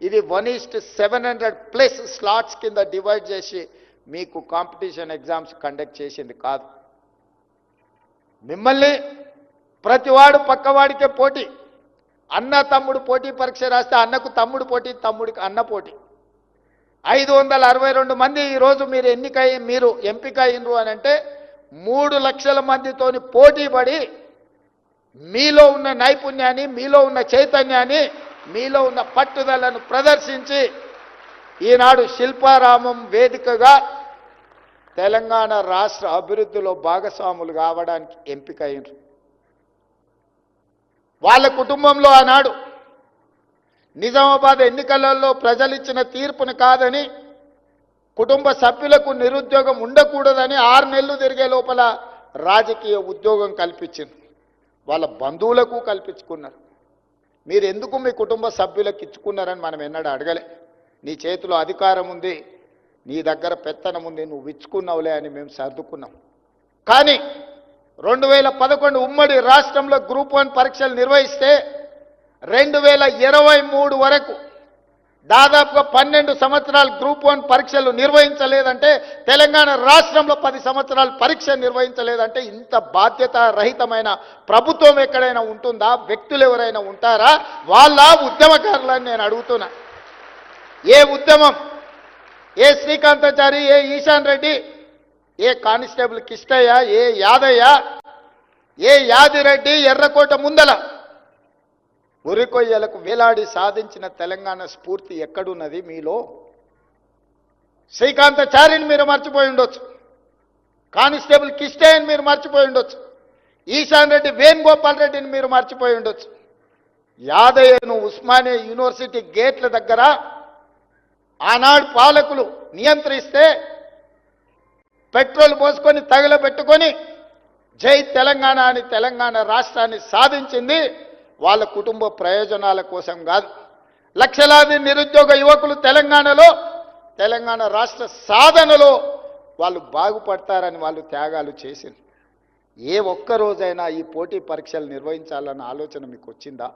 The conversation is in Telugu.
ఇది one east seven hundred plus slots కింద డివైడ్ చేసి మీకు కాంపిటీషన్ ఎగ్జామ్స్ కండక్ట్ చేసింది కాదు. మిమ్మల్ని ప్రతివాడు పక్కవాడికే పోటీ. అన్న తమ్ముడు పోటీ పరీక్ష రాస్తే అన్నకు తమ్ముడు పోటీ తమ్ముడికి అన్న పోటీ. ఐదు వందల అరవై రెండు మంది ఈరోజు మీరు ఎన్నిక మీరు ఎంపిక అయినరు అని అంటే మూడు లక్షల మందితోని పోటీ పడి మీలో ఉన్న నైపుణ్యాన్ని మీలో ఉన్న చైతన్యాన్ని మీలో ఉన్న పట్టుదలను ప్రదర్శించి ఈనాడు శిల్పారామం వేదికగా తెలంగాణ రాష్ట్ర అభివృద్ధిలో భాగస్వాములు కావడానికి ఎంపిక అయినరు వాళ్ళ కుటుంబంలో ఆనాడు నిజామాబాద్ ఎన్నికలలో ప్రజలిచ్చిన తీర్పును కాదని కుటుంబ సభ్యులకు నిరుద్యోగం ఉండకూడదని ఆరు నెలలు తిరిగే లోపల రాజకీయ ఉద్యోగం కల్పించింది వాళ్ళ బంధువులకు కల్పించుకున్నారు. మీరు ఎందుకు మీ కుటుంబ సభ్యులకు ఇచ్చుకున్నారని మనం ఎన్నడూ అడగలే. నీ చేతిలో అధికారం ఉంది నీ దగ్గర పెత్తనం ఉంది నువ్వు ఇచ్చుకున్నావులే అని మేము సర్దుకున్నాం. కానీ రెండు వేల పదకొండు ఉమ్మడి రాష్ట్రంలో గ్రూప్ వన్ పరీక్షలు నిర్వహిస్తే రెండు వేల ఇరవై మూడు వరకు దాదాపుగా పన్నెండు సంవత్సరాలు గ్రూప్ వన్ పరీక్షలు నిర్వహించలేదంటే తెలంగాణ రాష్ట్రంలో పది సంవత్సరాలు పరీక్ష నిర్వహించలేదంటే ఇంత బాధ్యత రహితమైన ప్రభుత్వం ఎక్కడైనా ఉంటుందా? వ్యక్తులు ఎవరైనా ఉంటారా? వాళ్ళ ఉద్యమకారులని నేను అడుగుతున్నా. ఏ ఉద్యమం? ఏ శ్రీకాంతాచారి ఏ ఈశాన్ రెడ్డి ఏ కానిస్టేబుల్ కిష్టయ్య ఏ యాదయ్య ఏ యాదిరెడ్డి ఎర్రకోట ముందల ఉరికొయ్యలకు వేలాడి సాధించిన తెలంగాణ స్ఫూర్తి ఎక్కడున్నది మీలో? శ్రీకాంతాచారిని మీరు మర్చిపోయి ఉండొచ్చు. కానిస్టేబుల్ కిష్టయ్యని మీరు మర్చిపోయి ఉండొచ్చు. ఈశాన్ రెడ్డి వేణుగోపాల్ రెడ్డిని మీరు మర్చిపోయి ఉండొచ్చు. యాదయ్యను ఉస్మానియా యూనివర్సిటీ గేట్ల దగ్గర ఆనాడు పాలకులు నియంత్రిస్తే పెట్రోల్ పోసుకొని తగలబెట్టుకొని జై తెలంగాణ అని తెలంగాణ రాష్ట్రాన్ని సాధించింది వాళ్ళ కుటుంబ ప్రయోజనాల కోసం కాదు. లక్షలాది నిరుద్యోగ యువకులు తెలంగాణలో తెలంగాణ రాష్ట్ర సాధనలో వాళ్ళు బాగుపడతారని వాళ్ళు త్యాగాలు చేసింది ఏ ఒక్కరోజైనా ఈ పోటీ పరీక్షలు నిర్వహించాలన్న ఆలోచన మీకు వచ్చిందా?